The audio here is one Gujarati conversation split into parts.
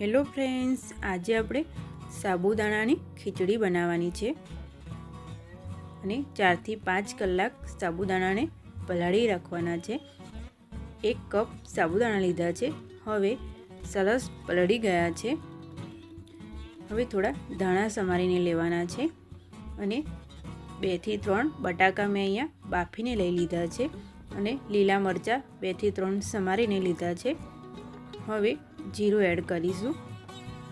હેલો ફ્રેન્ડ્સ, આજે આપણે સાબુદાણાની ખીચડી બનાવવાની છે. અને ચારથી પાંચ કલાક સાબુદાણાને પલાળી રાખવાના છે. એક કપ સાબુદાણા લીધા છે. હવે સરસ પલળી ગયા છે. હવે થોડા ધાણા સમારીને લેવાના છે. અને બેથી ત્રણ બટાકા મેં અહીંયા બાફીને લઈ લીધા છે. અને લીલા મરચાં બેથી ત્રણ સમારીને લીધા છે. હવે જીરું એડ કરીશું.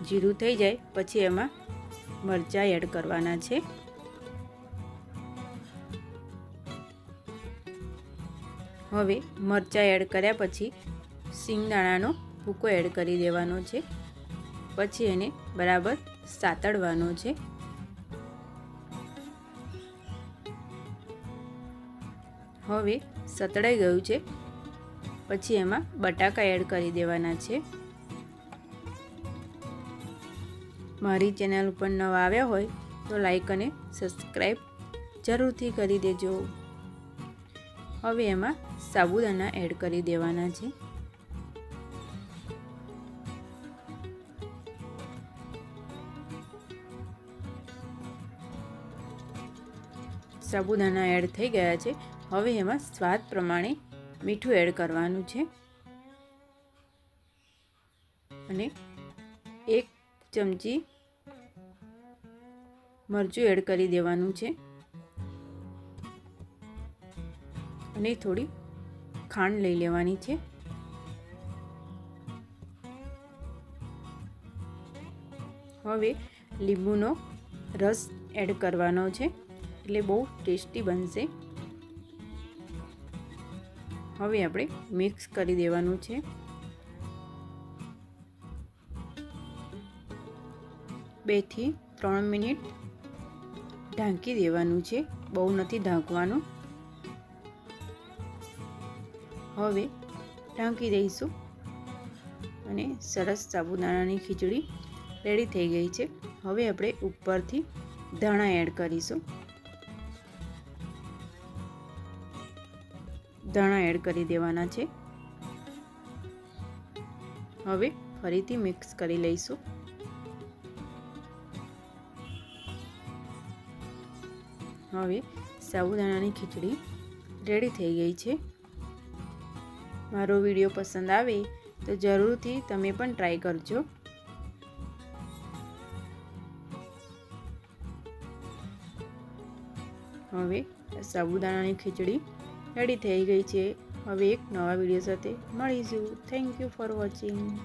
જીરું થઈ જાય, પછી એમાં મરચાં એડ કરવાના છે. હવે મરચાં એડ કર્યા પછી સિંગદાણાનો ભૂકો એડ કરી દેવાનો છે. પછી એને બરાબર સાતડવાનો છે. હવે સતળાઈ ગયું છે. પછી એમાં બટાકા એડ કરી દેવાના છે. મારી ચેનલ ઉપર નવા આવ્યા હોય તો લાઈક અને સબસ્ક્રાઈબ જરૂરથી કરી દેજો. હવે એમાં સાબુદાણા એડ કરી દેવાના છે. સાબુદાણા એડ થઈ ગયા છે. હવે એમાં સ્વાદ પ્રમાણે મીઠું એડ કરવાનું છે. અને એક ચમચી મરચું એડ કરી દેવાનું છે. અને થોડી ખાંડ લઈ લેવાની છે. હવે લીંબુનો રસ એડ કરવાનો છે. એટલે બહુ ટેસ્ટી બનશે. હવે આપણે મિક્સ કરી દેવાનું છે. બેથી ત્રણ મિનિટ ઢાંકી દેવાનું છે. બહુ નથી ઢાંકવાનું. હવે ઢાંકી દઈશું. અને સરસ સાબુદાણાની ખીચડી રેડી થઈ ગઈ છે. હવે આપણે ઉપરથી ધાણા એડ કરીશું. ધાણા એડ કરી દેવાના છે. હવે ફરીથી મિક્સ કરી લઈશું. હવે સાબુદાણાની ખીચડી રેડી થઈ ગઈ છે. મારો વીડિયો પસંદ આવે તો જરૂરથી તમે પણ ટ્રાય કરજો. હવે સાબુદાણાની ખીચડી રેડી થઈ ગઈ છે. હવે એક નવા વીડિયો સાથે મળીશું. Thank you for watching